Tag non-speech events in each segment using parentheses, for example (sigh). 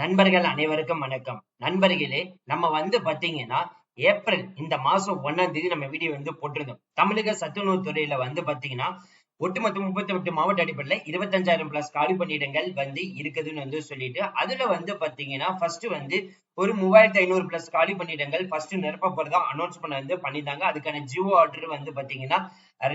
நண்பர்கள் அனைவருக்கும் வணக்கம். நண்பர்களே நம்ம வந்து பாத்தீங்கன்னா ஏப்ரல் இந்த மாசம் ஒன்னாம் தேதி நம்ம வீடியோ வந்து போட்டிருந்தோம். தமிழக சத்துணவு துறையில வந்து பாத்தீங்கன்னா ஒட்டுமொத்த முப்பத்தி எட்டு மாவட்ட அடிப்படையில இருபத்தஞ்சாயிரம் பிளஸ் காலி பணியிடங்கள் வந்து இருக்குதுன்னு வந்து சொல்லிட்டு அதுல வந்து பாத்தீங்கன்னா ஃபர்ஸ்ட் வந்து ஒரு மூவாயிரத்தி ஐநூறு பிளஸ் காலி பணியிடங்கள் ஃபர்ஸ்ட் நிரப்ப போறதா அனௌன்ஸ் பண்ண வந்து பண்ணியிருந்தாங்க. அதுக்கான ஜியோ ஆர்டர் வந்து பாத்தீங்கன்னா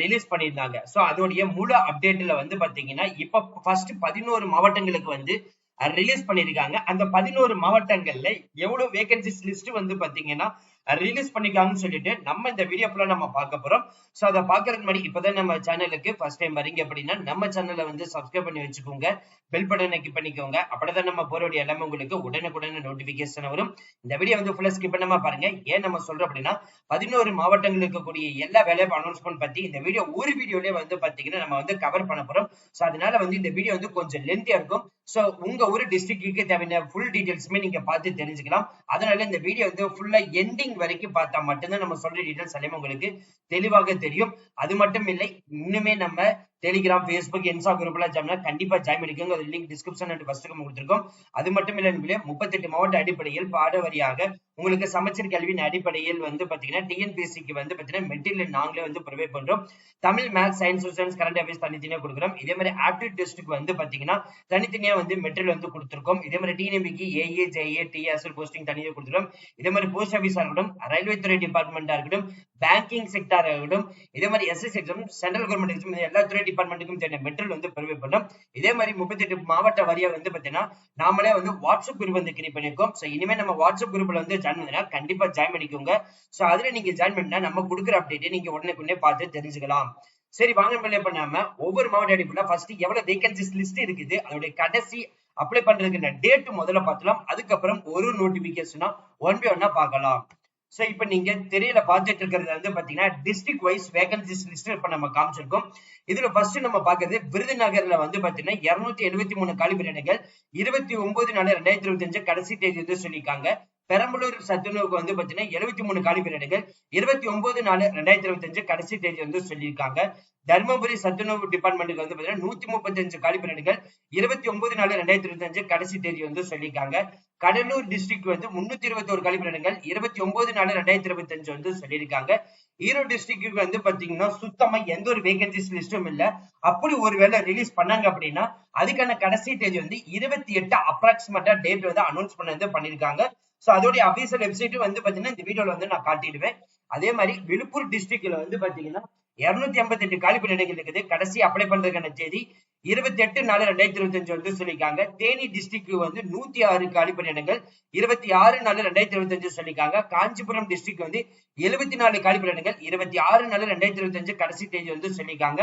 ரிலீஸ் பண்ணியிருந்தாங்க. சோ அதோடைய முழு அப்டேட்ல வந்து பாத்தீங்கன்னா இப்ப ஃபர்ஸ்ட் பதினோரு மாவட்டங்களுக்கு வந்து ரிலீஸ் பண்ணிருக்காங்க. அந்த பதினோரு மாவட்டங்கள்ல எவ்வளவு வேகன்சிஸ் லிஸ்ட் வந்து பாத்தீங்கன்னா ரிலீஸ் பண்ணிருக்காங்கன்னு சொல்லிட்டு நம்ம இந்த வீடியோ ஃபுல்லா நம்ம பார்க்க போறோம். சோ அதை பாக்குறதுக்கு முன்னாடி இப்பதான் நம்ம சேனலுக்கு ஃபர்ஸ்ட் டைம் வரீங்க அப்படின்னா நம்ம சேனலை வந்து சப்ஸ்கிரைப் பண்ணி வச்சுக்கோங்க. பெல் பட்டனை கிளிக் பண்ணிக்கோங்க. அப்படிதான் நம்ம போறோடைய எல்லாமே உங்களுக்கு உடனுக்குடனே நோட்டிபிகேஷன் வரும். இந்த வீடியோ வந்து ஃபுல்லா ஸ்கிப் பண்ணாம பாருங்க. ஏன் நம்ம சொல்றோம் அப்படின்னா பதினோரு மாவட்டங்கள் இருக்கக்கூடிய எல்லா வேலைவாய்ப்பு அனௌன்ஸ்மெண்ட் பத்தி இந்த வீடியோ ஒரு வீடியோலயே வந்து பாத்தீங்கன்னா நம்ம வந்து கவர் பண்ண போறோம். சோ அதனால வந்து இந்த வீடியோ வந்து கொஞ்சம் லென்த்தியா இருக்கும். சோ உங்க ஒரு டிஸ்ட்ரிக்ட்டுக்கு தேவையான ஃபுல் டீடைல்ஸுமே நீங்க பார்த்து தெரிஞ்சுக்கலாம். அதனால இந்த வீடியோ வந்து ஃபுல்லா எண்டிங் வரைக்கும் பார்த்தா மட்டும்தான் நம்ம சொல்ற டீடைல்ஸ் எல்லாமே உங்களுக்கு தெளிவாக தெரியும். அது மட்டும் இல்லை இன்னுமே நம்ம டெலிகிராம் ஃபேஸ்புக் இன்ஸ்டா குரூப்ல ஜாமினா ஜாயின் கண்டிப்பா ஜாயின் பண்ணிக்கோங்க. அது லிங்க் டிஸ்கிரிப்ஷன் அண்ட் ஃபர்ஸ்ட் கொடுத்துருக்கோம். அது மட்டும் இல்லை நண்பர்களே முப்பத்தெட்டு மாவட்ட அடிப்படையில் பாட வரியாக உங்களுக்கு சமச்சீர் கல்வியின் அடிப்படையில் வந்து பாத்தீங்கன்னா டிஎன்பிஎஸ்சிக்கு வந்து பாத்தீங்கன்னா மெட்டீரியல் நாங்களே வந்து ப்ரொவைட் பண்றோம். Tamil maths science science current affairs தனித்தனியா கொடுக்குறோம். இதே மாதிரி ஆப்டிட் டெஸ்ட்டுக்கு வந்து பாத்தீங்கன்னா தனித்தனியா வந்து மெட்டீரியல் வந்து கொடுத்துருக்கோம். இதே மாதிரி டிஎன்பிக்கு A A J A T S L posting தனியாக கொடுத்துருக்கோம். இதே மாதிரி போஸ்ட் ஆஃபீஸா இருக்கட்டும் ரயில்வே துறை டிபார்ட்மெண்டா இருக்கட்டும் பேங்கிங் செக்டார் இருக்கட்டும் இதே மாதிரி S S exam central government exam எல்லா துறை டிபார்ட்மெண்ட்டுக்கும் தேவையான மெட்டீரியல் வந்து ப்ரொவைட் பண்ணும் இதே மாதிரி முப்பத்தி எட்டு மாவட்ட வாரியா வந்து பாத்தீங்கன்னா நாமளே வந்து வாட்ஸ்அப் குரூப் வந்து கிரியேட் பண்ணிருக்கோம் சோ இனிமே நம்ம வாட்ஸ்அப் குரூப்ல வந்து ஜாயின் பண்ணா கண்டிப்பா ஜாயின் பண்ணிக்கோங்க. சோ அதுல நீங்க ஜாயின் பண்ணா நம்ம கொடுக்குற அப்டேட் நீங்க உடனே பார்த்து தெரிஞ்சுக்கலாம். சரி வாங்க பிள்ளை பண்ணாம ஒவ்வொரு மாவட்ட அடிப்படையில ஃபர்ஸ்ட் எவ்வளவு வேகன்சிஸ் லிஸ்ட் இருக்குது அதோடைய கடைசி அப்ளை பண்றதுக்கு டேட் முதல்ல பார்த்துலாம் அதுக்கப்புறம் ஒரு நோட்டிபிகேஷனா ஒன் பை ஒன்னா பார்க்கலாம். சோ இப்ப நீங்க தெரியல பார்த்துட்டு இருக்கிறது வந்து பாத்தீங்கன்னா டிஸ்ட்ரிக்ட் வைஸ் வேகன்சிஸ் லிஸ்ட் இப்ப நம்ம காமிச்சிருக்கோம். இதுல ஃபர்ஸ்ட் நம்ம பாக்குறது விருதுநகர்ல வந்து பாத்தீங்கன்னா இருநூத்தி எழுபத்தி மூணு காலிபிரேடுகள் இருபத்தி ஒன்பது நாலு ரெண்டாயிரத்தி இருபத்தி அஞ்சு கடைசி தேதி வந்து சொல்லியிருக்காங்க. பெரம்பலூர் சத்துணவுக்கு வந்து பாத்தீங்கன்னா எழுபத்தி மூணு காலிபிரேடுகள் இருபத்தி ஒன்பது நாலு ரெண்டாயிரத்தி இருபத்தி அஞ்சு கடைசி தேதி வந்து சொல்லியிருக்காங்க. தருமபுரி சத்துணவு டிபார்ட்மெண்ட்டுக்கு வந்து பாத்தீங்கன்னா நூத்தி முப்பத்தி அஞ்சு காலி காலிபிரேடுகள் இருபத்தி ஒன்பது நாலு ரெண்டாயிரத்தி இருபத்தி அஞ்சு கடைசி தேதி வந்து சொல்லியிருக்காங்க. கடலூர் டிஸ்ட்ரிக்ட் வந்து முன்னூத்தி இருபத்தி ஒரு காலிபிரேடுகள் இருபத்தி ஒன்பது நாலு ரெண்டாயிரத்தி இருபத்தி அஞ்சு வந்து சொல்லியிருக்காங்க. ஈரோடு டிஸ்ட்ரிக்ட் வந்து பாத்தீங்கன்னா சுத்தமா எந்த ஒரு வேகன்சிஸ் லிஸ்டும் இல்ல. அப்படி ஒருவேளை ரிலீஸ் பண்ணாங்க அப்படின்னா அதுக்கான கடைசி தேதி வந்து இருபத்தி எட்டு அப்ராக்சிமேட்டா டேட் வந்து அனௌன்ஸ் பண்ணது பண்ணிருக்காங்க சோ அதோடைய அபிஷியல் வெப்சைட்டும் வந்து பாத்தீங்கன்னா இந்த வீடியோல வந்து நான் காட்டிடுவேன். அதே மாதிரி விழுப்புரம் டிஸ்ட்ரிக்ட்ல வந்து பாத்தீங்கன்னா இருநூத்தி ஐம்பத்தி எட்டு காலிப்பு நிலைகள் இருக்குது. கடைசி அப்ளை பண்றதுக்கான தேதி இருபத்தி எட்டு நாலு ரெண்டாயிரத்தி இருபத்தி அஞ்சு வந்து சொல்லியிருக்காங்க. தேனி டிஸ்ட்ரிக்ட் வந்து நூத்தி ஆறு காலிப்பு நிலங்கள் இருபத்தி ஆறு நாலு ரெண்டாயிரத்தி இருபத்தி அஞ்சு சொல்லியிருக்காங்க. காஞ்சிபுரம் டிஸ்ட்ரிக்ட் வந்து எழுபத்தி நாலு காலிப்பு நிலங்கள் இருபத்தி ஆறு நாலு ரெண்டாயிரத்தி இருபத்தி அஞ்சு கடைசி தேதி வந்து சொல்லியிருக்காங்க.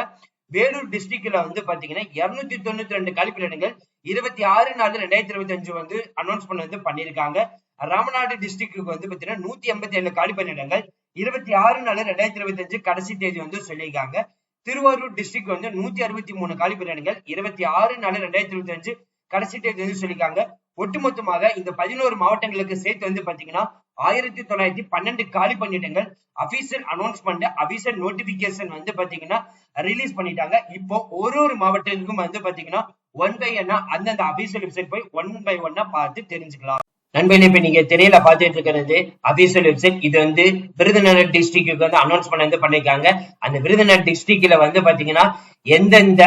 வேலூர் டிஸ்ட்ரிக்ட்ல வந்து பாத்தீங்கன்னா இருநூத்தி தொண்ணூத்தி ரெண்டு காலிப்பிடங்கள் இருபத்தி ஆறு நாலு ரெண்டாயிரத்தி இருபத்தி அஞ்சு வந்து அனௌன்ஸ் பண்ண வந்து பண்ணியிருக்காங்க. ராமநாடு டிஸ்ட்ரிக்ட்டுக்கு வந்து பாத்தீங்கன்னா நூத்தி எண்பத்தி ஏழு காலி பணியிடங்கள் இருபத்தி ஆறு நாலு ரெண்டாயிரத்தி இருபத்தி அஞ்சு கடைசி தேதி வந்து சொல்லியிருக்காங்க. திருவாரூர் டிஸ்ட்ரிக்ட் வந்து நூத்தி அறுபத்தி மூணு காலி பணியிடங்கள் இருபத்தி ஆறு நாலு ரெண்டாயிரத்தி இருபத்தி அஞ்சு கடைசி தேதி வந்து சொல்லியிருக்காங்க. ஒட்டுமொத்தமாக இந்த பதினோரு மாவட்டங்களுக்கு சேர்த்து வந்து பாத்தீங்கன்னா ஆயிரத்தி தொள்ளாயிரத்தி பன்னெண்டு காலி பணியிடங்கள் அபிஷியல் அனௌன்ஸ்மெண்ட் அபிஷியல் நோட்டிபிகேஷன் வந்து பாத்தீங்கன்னா ரிலீஸ் பண்ணிட்டாங்க. இப்போ ஒரு ஒரு மாவட்டத்துக்கும் வந்து பாத்தீங்கன்னா ஒன் பை ஒன்னா அந்தந்த அபிஷியல் வெப்சைட் போய் ஒன் பை ஒன்னா பார்த்து தெரிஞ்சுக்கலாம். நண்பர்களே இப்ப நீங்க தெரியல பாத்துட்டு இருக்கிறது அபிஷியல் வெப்சைட் இது வந்து விருதுநகர் டிஸ்ட்ரிக்ட்டுக்கு வந்து அனௌன்ஸ் பண்ண வந்து பண்ணிருக்காங்க. அந்த விருதுநகர் டிஸ்ட்ரிக்ட்ல வந்து பாத்தீங்கன்னா எந்தெந்த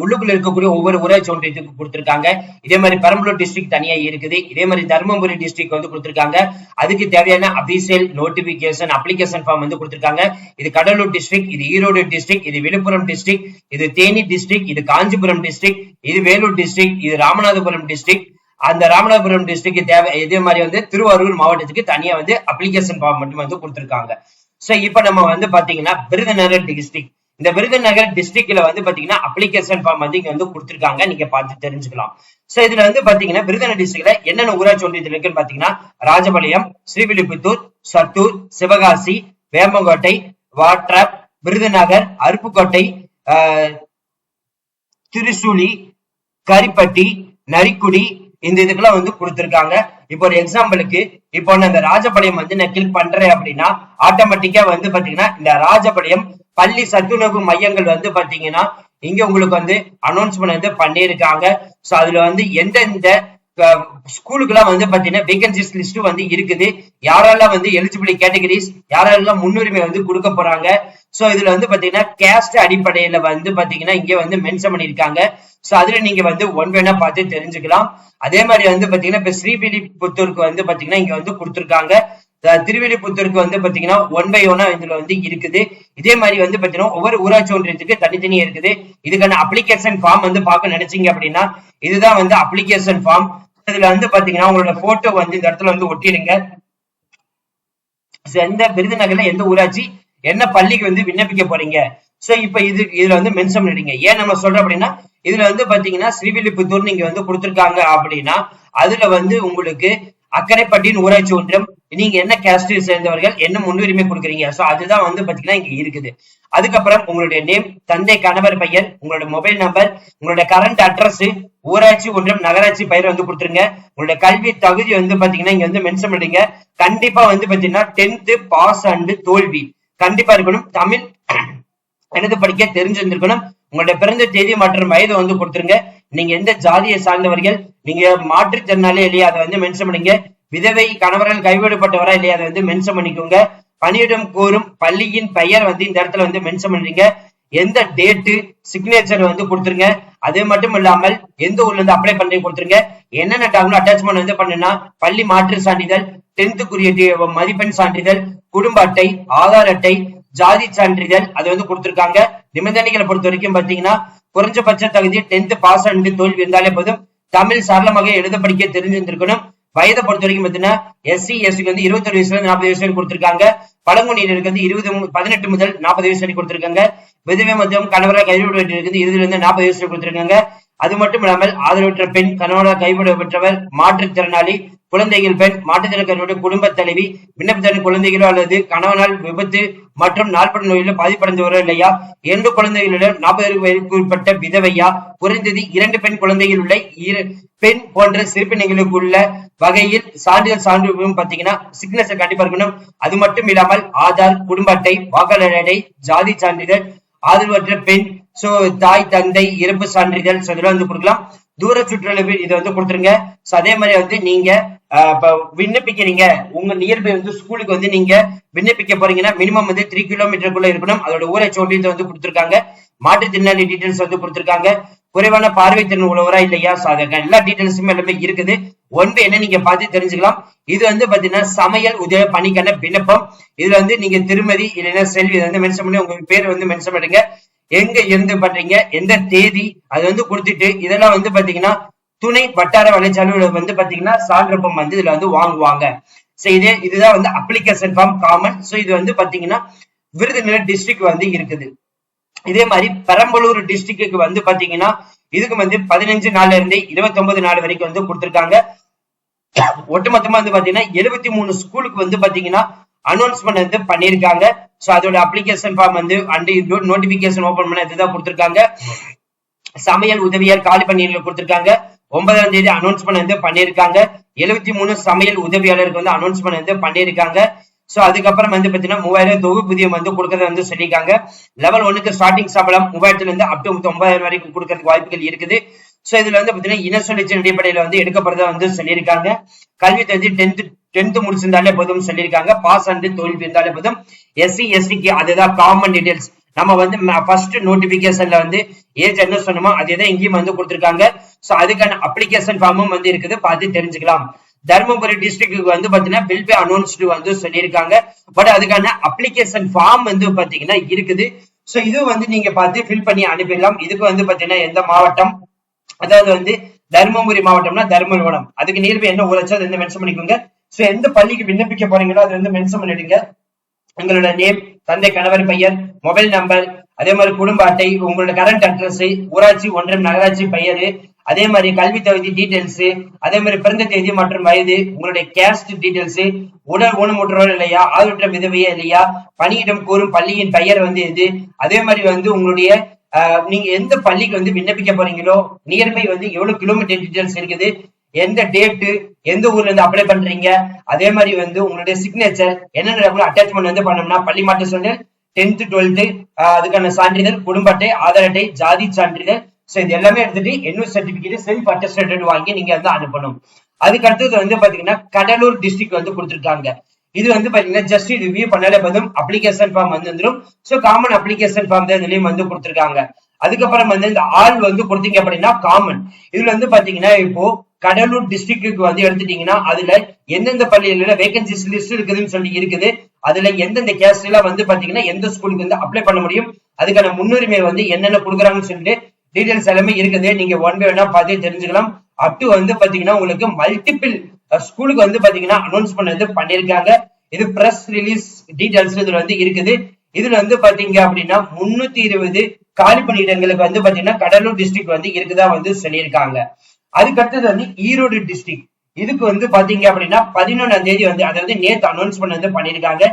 உள்ளுக்குள்ள இருக்கக்கூடிய ஒவ்வொரு ஊராட்சி ஒன்றியத்துக்கு கொடுத்திருக்காங்க. இதே மாதிரி பெரம்பலூர் டிஸ்ட்ரிக்ட் தனியா இருக்குது. இதே மாதிரி தருமபுரி டிஸ்ட்ரிக்ட் வந்து கொடுத்திருக்காங்க. அதுக்கு தேவையான அபிஷியல் நோட்டிபிகேஷன் அப்ளிகேஷன் ஃபார்ம் வந்து கொடுத்திருக்காங்க. இது கடலூர் டிஸ்ட்ரிக்ட் இது ஈரோடு டிஸ்ட்ரிக்ட் இது விழுப்புரம் டிஸ்ட்ரிக்ட் இது தேனி டிஸ்ட்ரிக்ட் இது காஞ்சிபுரம் டிஸ்ட்ரிக்ட் இது வேலூர் டிஸ்ட்ரிக்ட் இது ராமநாதபுரம் டிஸ்ட்ரிக்ட் அந்த ராமநாதபுரம் டிஸ்ட்ரிக்ட் தேவை இதே மாதிரி வந்து திருவாரூர் மாவட்டத்துக்கு தனியா வந்து அப்ளிகேஷன் ஃபார்ம் மட்டும் வந்து கொடுத்துருக்காங்க. சோ இப்ப நம்ம வந்து பாத்தீங்கன்னா விருதுநகர் டிஸ்ட்ரிக்ட் இந்த விருதுநகர் டிஸ்ட்ரிக்ட்ல வந்து பாத்தீங்கன்னா அப்ளிகேஷன் ஃபார்ம் வந்து இங்க வந்து கொடுத்துருக்காங்க. நீங்க பார்த்து தெரிஞ்சுக்கலாம். சோ இதுல வந்து பாத்தீங்கன்னா விருதுநகர் டிஸ்ட்ரிக்ட்ல என்னென்ன ஊராட்சி ஒன்றியத்தில் இருக்குன்னு பாத்தீங்கன்னா ராஜபாளையம் ஸ்ரீவில்லிபுத்தூர் சத்தூர் சிவகாசி வேம்பங்கோட்டை வாட்ரப் விருதுநகர் அருப்புக்கோட்டை திருசூலி கரிப்பட்டி நரிக்குடி இந்த இதுக்கெல்லாம் வந்து கொடுத்துருக்காங்க. இப்போ ஒரு எக்ஸாம்பிளுக்கு இப்போ நான் இந்த ராஜபடையம் வந்து நான் கிளிக் பண்றேன் அப்படின்னா ஆட்டோமேட்டிக்கா வந்து பாத்தீங்கன்னா இந்த ராஜபடையம் பள்ளி சத்துணவு மையங்கள் வந்து பாத்தீங்கன்னா இங்க உங்களுக்கு வந்து அனௌன்ஸ்மெண்ட் வந்து பண்ணியிருக்காங்க. சோ அதுல வந்து எந்தெந்த ஸ்கூலுக்கு எல்லாம் வந்து பாத்தீங்கன்னா வேகன்சிஸ் லிஸ்ட் வந்து இருக்குது. யாரெல்லாம் வந்து எலிஜிபிள் கேட்டகரிஸ் யாரெல்லாம் முன்னுரிமை வந்து கொடுக்க போறாங்க? சோ இதுல வந்து பாத்தீங்கன்னா கேஸ்ட் அடிப்படையில வந்து பாத்தீங்கன்னா இங்க வந்து மென்ஷன் பண்ணிருக்காங்க சோ அதுல நீங்க வந்து ஒன் வேணா பார்த்து தெரிஞ்சுக்கலாம். அதே மாதிரி வந்து பாத்தீங்கன்னா இப்ப ஸ்ரீவில்லிபுத்தூருக்கு வந்து பாத்தீங்கன்னா இங்க வந்து கொடுத்துருக்காங்க. அஹ் திருவில்லிபுத்தூருக்கு வந்து பாத்தீங்கன்னா ஒன் பை ஒன்னா இதுல வந்து இருக்குது. இதே மாதிரி வந்து பாத்தீங்கன்னா ஒவ்வொரு ஊராட்சி ஒன்றியத்துக்கு தனித்தனியா இருக்குது. இதுக்கான அப்ளிகேஷன் ஃபார்ம் வந்து பார்க்க நினைச்சீங்க அப்படின்னா இதுதான் வந்து அப்ளிகேஷன் ஃபார்ம் இதுல வந்து பாத்தீங்கன்னா உங்களோட போட்டோ வந்து இந்த இடத்துல வந்து ஒட்டிடுங்க. எந்த விருதுநகர்ல எந்த ஊராட்சி என்ன பள்ளிக்கு வந்து விண்ணப்பிக்க போறீங்க? சோ இப்ப இது இதுல வந்து மென்ஷன் பண்ணிடுங்க. ஏன் நம்ம சொல்றோம் அப்படின்னா இதுல வந்து பாத்தீங்கன்னா ஸ்ரீவில்லிபுத்தூர் நீங்க வந்து கொடுத்துருக்காங்க அப்படின்னா அதுல வந்து உங்களுக்கு அக்கரைப்பட்டின் ஊராட்சி ஒன்றியம் நீங்க என்ன கேஸ்ட் சேர்ந்தவர்கள் என்ன முன்னுரிமை கொடுக்குறீங்க? சோ அதுதான் வந்து பாத்தீங்கன்னா இங்க இருக்குது. அதுக்கப்புறம் உங்களுடைய நேம் தந்தை கணவர் பெயர் உங்களோட மொபைல் நம்பர் உங்களோட கரண்ட் அட்ரஸ் ஊராட்சி ஒன்றியம் நகராட்சி பெயர் வந்து கொடுத்துருங்க. உங்களோட கல்வி தகுதி வந்து பாத்தீங்கன்னா இங்க வந்து மென்ஷன் பண்ணுங்க கண்டிப்பா வந்து பாத்தீங்கன்னா டென்த் பாஸ் அண்ட் தோல்வி. கண்டிப்பா இருக்கணும். தமிழ் (clears throat) எழுத படிக்க தெரிஞ்சிருந்திருக்கணும். உங்களுடைய பிறந்த தேதி மற்றும் வயது வந்து கொடுத்துருங்க. நீங்க எந்த ஜாதியை சார்ந்தவர்கள் நீங்க மாற்றுத்திறனாலே இல்லையா அதை வந்து மென்ஷன் பண்ணுங்க. விதவை கணவரால் கைவிடப்பட்டவரா இல்லையா அதை வந்து மென்ஷன் பண்ணிக்கோங்க. பணியிடம் கோரும் பள்ளியின் பெயர் வந்து இந்த இடத்துல வந்து மென்ஷன் பண்றீங்க எந்த டேட்டு சிக்னேச்சர் வந்து கொடுத்துருங்க. அது மட்டும் இல்லாமல் எந்த ஊர்ல இருந்து அப்ளை பண்ணி கொடுத்துருங்க. என்னென்ன டாக்குமெண்ட் அட்டாச்மெண்ட் வந்து பண்ணுனா பள்ளி மாற்று சான்றிதழ் டென்த்துக்குரிய மதிப்பெண் சான்றிதழ் குடும்ப அட்டை ஆதார் அட்டை ஜாதி சான்றிதழ் அது வந்து கொடுத்துருக்காங்க. நிபந்தனைகளை பொறுத்த வரைக்கும் பாத்தீங்கன்னா குறைஞ்சபட்ச தகுதி டென்த் பாஸ் அண்டு தோல்வி இருந்தாலே போதும். தமிழ் சரளமாக எழுத படிக்க தெரிஞ்சிருந்திருக்கணும். வயதை பொறுத்த வரைக்கும் பாத்தீங்கன்னா எஸ்சி எஸ்சிக்கு வந்து இருபத்தொரு வயசுல இருந்து நாற்பது வயசு வரைக்கும் கொடுத்திருக்காங்க. பழங்குடியினருக்கு வந்து இருபது பதினெட்டு முதல் நாற்பது வயசு வரைக்கும் கொடுத்திருக்காங்க. விதவை மற்றும் கணவராக கைவிடப்பட்டிருக்கு இருபதுல இருந்து நாற்பது வயசு கொடுத்திருக்காங்க. அது மட்டும் இல்லாமல் ஆதரவற்ற பெண் கணவராக பெற்றவர் மாற்றுத்திறனாளி குழந்தைகள் பெண் மாற்றுத்திறனாளியோட குடும்ப தலைவி விண்ணப்பத்தின் குழந்தைகளோ அல்லது கணவனால் விபத்து மற்றும் நாற்பது நோயில பாதிப்படைந்தவரோ இல்லையா? இரண்டு குழந்தைகளிடம் நாற்பது வயதுக்கு உட்பட்ட விதவையா? குறைந்தது இரண்டு பெண் குழந்தைகள் உள்ள இரு பெண் போன்ற சிறுபிணைகளுக்குள்ள வகையில் சான்றிதழ் சான்று பாத்தீங்கன்னா சிக்னஸ் கண்டிப்பா இருக்கணும் அது மட்டும் இல்லாமல் ஆதார் குடும்ப அட்டை வாக்காளர் அட்டை ஜாதி சான்றிதழ் ஆதரவற்ற பெண் சோ தாய் தந்தை இறப்பு சான்றிதழ் so இதெல்லாம் வந்து கொடுக்கலாம். தூர சுற்றுலா இதை வந்து கொடுத்துருங்க. அதே மாதிரி வந்து நீங்க விண்ணப்பிக்கிறீங்க. உங்க நியர்பை வந்து ஸ்கூலுக்கு வந்து நீங்க விண்ணப்பிக்க போறீங்கன்னா மினிமம் வந்து த்ரீ கிலோமீட்டருக்குள்ள இருக்கணும். அதோட ஊராட்சி ஒன்றியத்தை வந்து கொடுத்துருக்காங்க. மாற்றுத்திறனாளி டீடைல்ஸ் வந்து கொடுத்துருக்காங்க. குறைவான பார்வை திறன் உள்ளவரா இல்லையா சாதக எல்லா டீடைல்ஸுமே எல்லாமே இருக்குது. ஒன் என்ன நீங்க பார்த்து தெரிஞ்சுக்கலாம். இது வந்து பாத்தீங்கன்னா சமையல் உதவி பணிக்கான விண்ணப்பம். இதுல வந்து நீங்க திருமதி இல்லைன்னா செல்வி வந்து மென்ஷன் பண்ணி உங்க பேர் வந்து மென்ஷன் பண்ணுங்க எங்க இருந்து பண்றீங்க எந்த தேதி அது வந்து கொடுத்துட்டு இதெல்லாம் வந்து பாத்தீங்கன்னா துணை வட்டார வளர்ச்சி அலுவலகம் வந்து பாத்தீங்கன்னா சான்றப்பம் வந்து இதுல வந்து வாங்குவாங்க. சோ இதுதான் வந்து அப்ளிகேஷன் ஃபார்ம் காமன் சோ இது வந்து பாத்தீங்கன்னா விருதுநகர் டிஸ்ட்ரிக்ட் வந்து இருக்குது. இதே மாதிரி பெரம்பலூர் டிஸ்ட்ரிக்ட்டுக்கு வந்து பாத்தீங்கன்னா இதுக்கு வந்து பதினஞ்சு நாள்ல இருந்து இருபத்தி ஒன்பது நாள் வரைக்கும் வந்து கொடுத்துருக்காங்க. ஒட்டுமொத்தமா வந்து பாத்தீங்கன்னா எழுபத்தி மூணு ஸ்கூலுக்கு வந்து பாத்தீங்கன்னா அனௌன்ஸ்மெண்ட் வந்து பண்ணியிருக்காங்க. சோ அதோட அப்ளிகேஷன் ஃபார்ம் வந்து அண்ட் நோட்டிபிகேஷன் ஓபன் பண்ண இதுதான் கொடுத்துருக்காங்க. சமையல் உதவியார் காலி பணியிடங்கள் கொடுத்துருக்காங்க. ஒன்பதாம் தேதி அனௌன்ஸ்மெண்ட் வந்து பண்ணியிருக்காங்க. எழுபத்தி மூணு சமையல் உதவியாளருக்கு வந்து அனௌன்ஸ்மெண்ட் வந்து பண்ணியிருக்காங்க. சோ அதுக்கப்புறம் வந்து பாத்தீங்கன்னா மூவாயிரம் தொகுப்பூதியம் வந்து கொடுக்கறத வந்து சொல்லியிருக்காங்க. லெவல் ஒன்னுக்கு ஸ்டார்டிங் சம்பளம் மூவாயிரத்துல இருந்து அப் டு ஒன்பதாயிரம் வரைக்கும் கொடுக்கறதுக்கு வாய்ப்புகள் இருக்குது. சோ இதுல வந்து பாத்தீங்கன்னா இன சுழற்சியின் அடிப்படையில வந்து எடுக்கப்படுறதா வந்து சொல்லியிருக்காங்க. கல்வி தகுதி டென்த் டென்த் முடிச்சிருந்தாலே போதும் சொல்லியிருக்காங்க. பாஸ் அண்ட் தோல்வி இருந்தாலே போதும். எஸ்சி எஸ்டிக்கு அதுதான் காமன் டீடைல்ஸ் நம்ம வந்து ஃபர்ஸ்ட் நோட்டிபிகேஷன்ல வந்து ஏஜ் என்ன சொன்னோமோ அதே தான் இங்கேயும் வந்து கொடுத்துருக்காங்க. சோ அதுக்கான அப்ளிகேஷன் ஃபார்மும் வந்து இருக்குது. பார்த்து தெரிஞ்சுக்கலாம். தருமபுரி டிஸ்ட்ரிக்ட் வந்து பாத்தீங்கன்னா பில் பே அனௌன்ஸ்டு வந்து சொல்லியிருக்காங்க. பட் அதுக்கான அப்ளிகேஷன் ஃபார்ம் வந்து பாத்தீங்கன்னா இருக்குது. சோ இது வந்து நீங்க பார்த்து ஃபில் பண்ணி அனுப்பிடலாம். இதுக்கு வந்து பாத்தீங்கன்னா எந்த மாவட்டம்? அதாவது வந்து தருமபுரி மாவட்டம்னா தருமபுரம். அதுக்கு நியர்பை என்ன ஊராட்சி அதை வந்து மென்ஷன் பண்ணிக்கோங்க. சோ எந்த பள்ளிக்கு விண்ணப்பிக்க போறீங்களோ அதை வந்து மென்ஷன் பண்ணிடுங்க. உங்களோட நேம் தந்தை கணவர் பெயர் மொபைல் நம்பர் அதே மாதிரி குடும்ப அட்டை உங்களோட கரண்ட் அட்ரஸ் ஊராட்சி ஒன்றியம் நகராட்சி பெயர் அதே மாதிரி கல்வி தகுதி டீடைல்ஸ் அதே மாதிரி பிறந்த தேதி மற்றும் வயது உங்களுடைய கேஸ்ட் டீடைல்ஸ் உடல் ஊனமுற்றவர் இல்லையா ஆதரவற்ற விதவையா இல்லையா பணியிடம் கூறும் பள்ளியின் பெயர் வந்து எது அதே மாதிரி வந்து உங்களுடைய நீங்க எந்த பள்ளிக்கு வந்து விண்ணப்பிக்க போறீங்களோ நியர்பை வந்து எவ்வளவு கிலோமீட்டர் டீடைல்ஸ் இருக்குது எந்த டேட்டு எந்த ஊர்ல இருந்து அப்ளை பண்றீங்க? அதே மாதிரி வந்து உங்களுடைய சிக்னேச்சர் என்னென்ன அட்டாச்மெண்ட் வந்து பண்ணோம்னா பள்ளி மாற்ற சான்றிதழ் டென்த்து டுவெல்த்து அதுக்கான சான்றிதழ் குடும்ப அட்டை ஆதார் அட்டை ஜாதி சான்றிதழ். சோ இது எல்லாமே எடுத்துட்டு என்ன சர்டிபிகேட் செல்ஃப் அட்டஸ்டேட் வாங்கி நீங்க வந்து அனுப்பணும். அதுக்கு அடுத்தது வந்து பாத்தீங்கன்னா கடலூர் டிஸ்ட்ரிக்ட் வந்து கொடுத்துருக்காங்க. இது வந்து பாத்தீங்கன்னா ஜஸ்ட் ரிவ்யூ பண்ணாலே போதும் அப்ளிகேஷன் ஃபார்ம் வந்து வந்துடும் சோ காமன் அப்ளிகேஷன் ஃபார்ம் தான் இதுலயும் வந்து கொடுத்துருக்காங்க. அதுக்கப்புறம் வந்து இந்த ஆள் வந்து கொடுத்தீங்க அப்படின்னா காமன் இதுல வந்து பாத்தீங்கன்னா இப்போ கடலூர் டிஸ்ட்ரிக்டுக்கு வந்து எடுத்துட்டீங்கன்னா அதுல எந்தெந்த பள்ளியில வேகன்சிஸ் லிஸ்ட் இருக்குதுன்னு சொல்லி இருக்குது. அதுல எந்தெந்த கேஸ்ட் எல்லாம் வந்து பாத்தீங்கன்னா எந்த ஸ்கூலுக்கு வந்து அப்ளை பண்ண முடியும். அதுக்கான முன்னுரிமை வந்து என்னென்ன கொடுக்குறாங்கன்னு சொல்லிட்டு டீடைல்ஸ் எல்லாமே இருக்குது. நீங்க ஒன் பை ஒன்னா பார்த்து தெரிஞ்சுக்கலாம். அப் டு வந்து பாத்தீங்கன்னா உங்களுக்கு மல்டிபிள் ஸ்கூலுக்கு வந்து பாத்தீங்கன்னா அனௌன்ஸ் பண்ணது பண்ணிருக்காங்க இது பிரஸ் ரிலீஸ் டீடைல்ஸ் இதுல வந்து இருக்குது. இதுல வந்து பாத்தீங்க அப்படின்னா முன்னூத்தி இருபது காலி பணியிடங்களுக்கு வந்து பாத்தீங்கன்னா கடலூர் டிஸ்ட்ரிக்ட் வந்து இருக்குதா வந்து சொல்லியிருக்காங்க. அதுக்கு அடுத்தது வந்து ஈரோடு டிஸ்ட்ரிக்ட் இதுக்கு வந்து பாத்தீங்க அப்படின்னா பதினொன்னாம் தேதி வந்து அதாவது நேத்து அனௌன்ஸ் வந்து பண்ணிருக்காங்க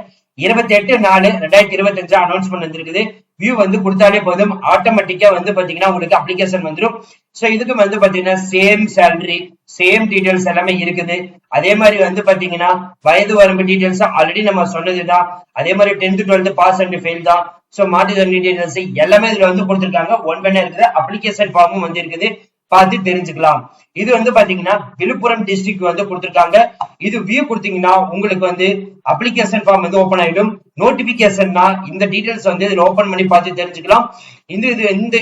இருபத்தி எட்டு நாலு ரெண்டாயிரத்தி இருபத்தி அஞ்சு அனௌன்ஸ் பண்ண வந்திருக்குது வியூ வந்து கொடுத்தாலே போதும். ஆட்டோமேட்டிக்கா வந்து பாத்தீங்கன்னா உங்களுக்கு அப்ளிகேஷன் வந்துடும் சோ இதுக்கு வந்து பாத்தீங்கன்னா சேம் சேலரி சேம் டீடைல்ஸ் எல்லாமே இருக்குது. அதே மாதிரி வந்து பாத்தீங்கன்னா வயது வரம்பு டீடைல்ஸ் ஆல்ரெடி நம்ம சொன்னதுதான். அதே மாதிரி tenth twelfth pass and fail தான். சோ மாற்றுத்திறன் டீடைல்ஸ் எல்லாமே இதுல வந்து கொடுத்துருக்காங்க. ஒன் பண்ண இருக்குது. அப்ளிகேஷன் ஃபார்மும் வந்து இருக்குது. பார்த்து தெரிஞ்சுக்கலாம். இது வந்து பாத்தீங்கன்னா விழுப்புரம் டிஸ்ட்ரிக்ட் வந்து கொடுத்துருக்காங்க. இது வியூ கொடுத்தீங்கன்னா உங்களுக்கு வந்து அப்ளிகேஷன் ஃபார்ம் வந்து ஓப்பன் ஆயிடும். நோட்டிபிகேஷன்னா இந்த டீடைல்ஸ் வந்து இதுல ஓப்பன் பண்ணி பார்த்து தெரிஞ்சுக்கலாம். இந்த இது இந்த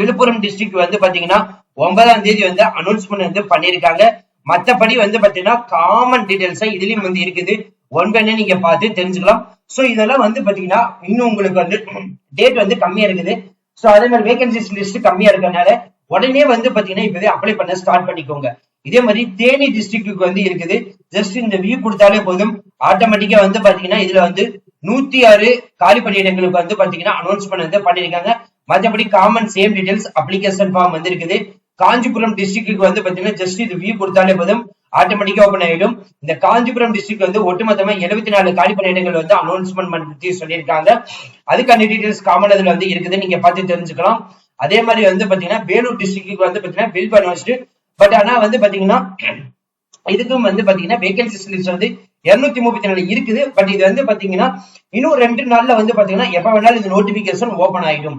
விழுப்புரம் டிஸ்ட்ரிக்ட் வந்து பாத்தீங்கன்னா ஒன்பதாம் தேதி வந்து அனௌன்ஸ்மெண்ட் வந்து பண்ணிருக்காங்க மத்தபடி வந்து பாத்தீங்கன்னா காமன் டீடைல்ஸ் இதுலயும் வந்து இருக்குது. ஒன் பண்ணி நீங்க பார்த்து தெரிஞ்சுக்கலாம். ஸோ இதெல்லாம் வந்து பாத்தீங்கன்னா இன்னும் உங்களுக்கு வந்து டேட் வந்து கம்மியா இருக்குது. ஸோ அதே மாதிரி வேகன்சிஸ் லிஸ்ட் கம்மியா இருக்கறனால உடனே வந்து பாத்தீங்கன்னா இப்பவே அப்ளை பண்ண ஸ்டார்ட் பண்ணிக்கோங்க. இதே மாதிரி தேனி டிஸ்ட்ரிக்ட்டுக்கு வந்து இருக்குது. ஜஸ்ட் இந்த வியூ கொடுத்தாலே போதும். ஆட்டோமேட்டிக்கா வந்து பாத்தீங்கன்னா இதுல வந்து நூத்தி ஆறு காலி பணியிடங்களுக்கு வந்து பாத்தீங்கன்னா அனௌன்ஸ் வந்து பண்ணிருக்காங்க. மற்றபடி common same details application form வந்து இருக்குது. காஞ்சிபுரம் டிஸ்ட்ரிக்ட்டுக்கு வந்து பாத்தீங்கன்னா ஜஸ்ட் இது வியூ கொடுத்தாலே போதும். ஆட்டோமேட்டிக்கா ஓபன் ஆயிடும். இந்த காஞ்சிபுரம் டிஸ்ட்ரிக்ட் வந்து ஒட்டுமொத்தமா எழுபத்தி நாலு காலி பணியிடங்கள் வந்து அனௌன்ஸ்மெண்ட் பண்ணி சொல்லியிருக்காங்க. அதுக்கான டீடைல்ஸ் காமன் அதுல வந்து இருக்குது. நீங்க பார்த்து தெரிஞ்சுக்கலாம். அதே மாதிரி வந்து பாத்தீங்கன்னா வேலூர் டிஸ்ட்ரிக்ட் வந்து பாத்தீங்கன்னா பில் பண்ண வச்சுட்டு பட் ஆனா வந்து பாத்தீங்கன்னா இதுக்கும் வந்து பாத்தீங்கன்னா வேகன்சிஸ் லிஸ்ட் வந்து இருநூத்தி முப்பத்தி நாலு இருக்குது. பட் இது வந்து பாத்தீங்கன்னா இன்னும் ரெண்டு நாள்ல வந்து பாத்தீங்கன்னா எப்ப வேணாலும் இந்த நோட்டிபிகேஷன் ஓபன் ஆயிடும்.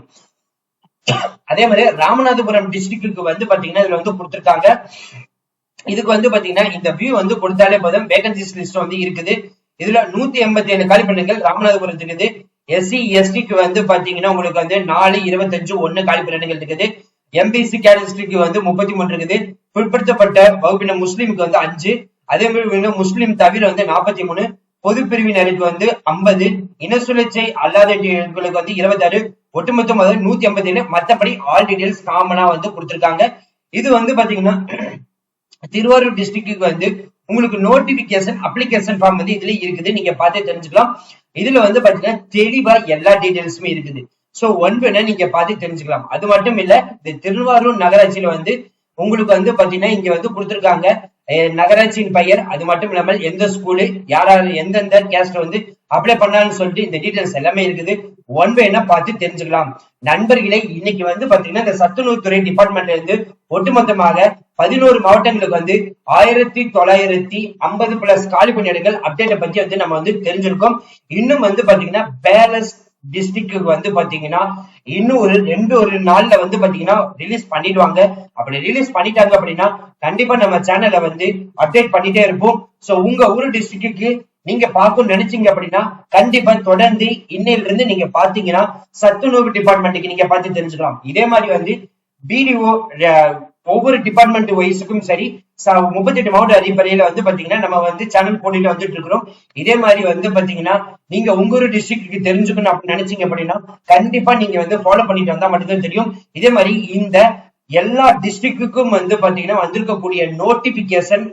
அதே மாதிரி ராமநாதபுரம் டிஸ்ட்ரிக்ட்டுக்கு வந்து பாத்தீங்கன்னா இதுல வந்து கொடுத்துருக்காங்க. இதுக்கு வந்து பாத்தீங்கன்னா இந்த வியூ வந்து கொடுத்தாலே போதும். வேகன்சிஸ் லிஸ்ட் வந்து இருக்குது. இதுல நூத்தி எண்பத்தி ஏழு காலி பெண்கள் ராமநாதபுரத்துக்கு இருக்குது எஸ்சி எஸ்டிக்கு வந்து பாத்தீங்கன்னா உங்களுக்கு வந்து நாலு இருபத்தஞ்சு ஒன்னு காலி பெண்கள் இருக்குது எம்பிசி கேட்டஸ்டிக்கு வந்து முப்பத்தி மூணு இருக்குது. பிற்படுத்தப்பட்ட வகுப்பின முஸ்லீமுக்கு வந்து அஞ்சு. அதே மாதிரி முஸ்லீம் தவிர வந்து நாற்பத்தி மூணு. பொது பிரிவினருக்கு வந்து ஐம்பது. இன அல்லாத அல்லாதவர்களுக்கு வந்து இருபத்தாறு. ஒட்டுமொத்தம் வந்து நூத்தி ஐம்பத்தி ஏழு மற்றபடி ஆல் டீடைல்ஸ் காமனா வந்து கொடுத்துருக்காங்க. இது வந்து பாத்தீங்கன்னா திருவாரூர் டிஸ்ட்ரிக்ட்டுக்கு வந்து உங்களுக்கு நோட்டிபிகேஷன் அப்ளிகேஷன் ஃபார்ம் வந்து இதுல இருக்குது. நீங்க பார்த்து தெரிஞ்சுக்கலாம். இதுல வந்து பாத்தீங்கன்னா தெளிவா எல்லா டீடைல்ஸுமே இருக்குது. சோ ஒன் வேணா நீங்க பார்த்து தெரிஞ்சுக்கலாம். அது மட்டும் இல்ல இந்த திருவாரூர் நகராட்சியில வந்து உங்களுக்கு வந்து பாத்தீங்கன்னா இங்க வந்து கொடுத்துருக்காங்க. நகராட்சியின் பெயர் அது மட்டும் இல்லாமல் எந்த ஸ்கூலு யாரால எந்தெந்த கேஸ்ட் வந்து அப்ளை பண்ணான்னு சொல்லிட்டு இந்த டீடைல்ஸ் எல்லாமே இருக்குது. ஒன் என்ன பார்த்து தெரிஞ்சுக்கலாம். நண்பர்களே இன்னைக்கு வந்து பாத்தீங்கன்னா இந்த சத்துணவுத்துறை டிபார்ட்மெண்ட்ல இருந்து ஒட்டுமொத்தமாக பதினோரு மாவட்டங்களுக்கு வந்து ஆயிரத்தி தொள்ளாயிரத்தி ஐம்பது பிளஸ் காலி பணியிடங்கள் அப்டேட்டை பத்தி வந்து நம்ம வந்து தெரிஞ்சிருக்கோம். இன்னும் வந்து பாத்தீங்கன்னா பேலன்ஸ் டிஸ்ட்ரிக்ட் வந்து பாத்தீங்கன்னா இன்னும் ஒரு ரெண்டு ஒரு நாள்ல வந்து பாத்தீங்கன்னா ரிலீஸ் பண்ணிடுவாங்க. அப்படி ரிலீஸ் பண்ணிட்டாங்க அப்படின்னா கண்டிப்பா நம்ம சேனல்ல வந்து அப்டேட் பண்ணிட்டே இருப்போம். சோ உங்க ஊர் டிஸ்ட்ரிக்ட்டுக்கு நீங்க பார்க்கணும்னு நினைச்சீங்க அப்படின்னா கண்டிப்பா தொடர்ந்து இன்னையில இருந்து நீங்க பாத்தீங்கன்னா சத்துணவு டிபார்ட்மெண்ட்டுக்கு நீங்க பார்த்து தெரிஞ்சுக்கலாம். இதே மாதிரி வந்து பிடிஓ ஒவ்வொரு டிபார்ட்மெண்ட் வைஸுக்கும் சரி முப்பத்தி எட்டு மாவட்ட அடிப்படையில வந்து பாத்தீங்கன்னா நம்ம வந்து சேனல் போட்டிட்டு வந்துட்டு இருக்கிறோம். இதே மாதிரி வந்து பாத்தீங்கன்னா நீங்க உங்க ஒரு டிஸ்ட்ரிக்ட்டுக்கு தெரிஞ்சுக்கணும் அப்படின்னு நினைச்சீங்க அப்படின்னா கண்டிப்பா நீங்க வந்து ஃபாலோ பண்ணிட்டு வந்தா மட்டும்தான் தெரியும். இதே மாதிரி இந்த எல்லா டிஸ்ட்ரிக்ட்டுக்கும் வந்து பாத்தீங்கன்னா வந்திருக்கக்கூடிய நோட்டிபிகேஷன்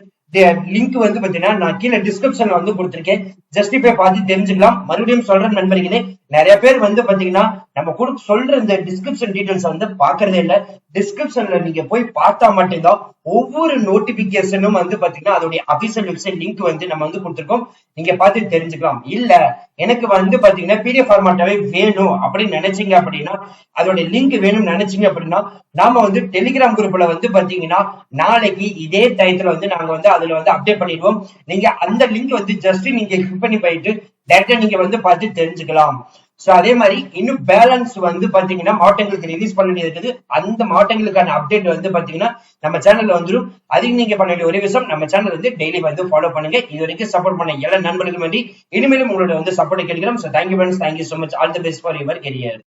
லிங்க் வந்து பாத்தீங்கன்னா நான் கீழே டிஸ்கிரிப்ஷன்ல வந்து கொடுத்துருக்கேன். ஜஸ்ட் போய் பார்த்து தெரிஞ்சுக்கலாம். மறுபடியும் சொல்றேன் நண்பர்களே நிறைய பேர் வந்து பாத்தீங்கன்னா நம்ம கொடுக்க சொல்ற இந்த டிஸ்கிரிப்ஷன் டீடைல்ஸ் வந்து பாக்குறதே இல்ல. டிஸ்கிரிப்ஷன்ல நீங்க போய் பார்த்தா மட்டும்தான் ஒவ்வொரு நோட்டிபிகேஷனும் வந்து பாத்தீங்கன்னா அதோடைய அபிஷியல் வெப்சைட் லிங்க் வந்து நம்ம வந்து கொடுத்துருக்கோம். நீங்க பார்த்து தெரிஞ்சுக்கலாம். இல்ல எனக்கு வந்து பாத்தீங்கன்னா பிடிஎஃப் ஃபார்மாட்டாவே வேணும் அப்படின்னு நினைச்சீங்க அப்படின்னா அதோட லிங்க் வேணும்னு நினைச்சீங்க அப்படின்னா நாம வந்து டெலிகிராம் குரூப்ல வந்து பாத்தீங்கன்னா நாளைக்கு இதே டயத்துல வந்து நாங்க வந்து அதுல வந்து அப்டேட் பண்ணிடுவோம். நீங்க அந்த லிங்க் வந்து ஜஸ்ட் நீங்க கிளிக் பண்ணி போயிட்டு டேரக்டா நீங்க வந்து பார்த்து தெரிஞ்சுக்கலாம். சோ அதே மாதிரி இன்னும் பேலன்ஸ் வந்து பாத்தீங்கன்னா மாவட்டங்களுக்கு ரிலீஸ் பண்ண வேண்டியது இருக்குது. அந்த மாவட்டங்களுக்கான அப்டேட் வந்து பாத்தீங்கன்னா நம்ம சேனல்ல வந்துடும் அதுக்கு நீங்க பண்ண வேண்டிய ஒரே விஷயம் நம்ம சேனல் வந்து டெய்லி வந்து ஃபாலோ பண்ணுங்க. இது வரைக்கும் சப்போர்ட் பண்ண எல்லா நண்பர்களுக்கும் வேண்டி இனிமேலும் உங்களோட வந்து சப்போர்ட் கேட்கிறோம் so thank you friends thank you so much all the best for your career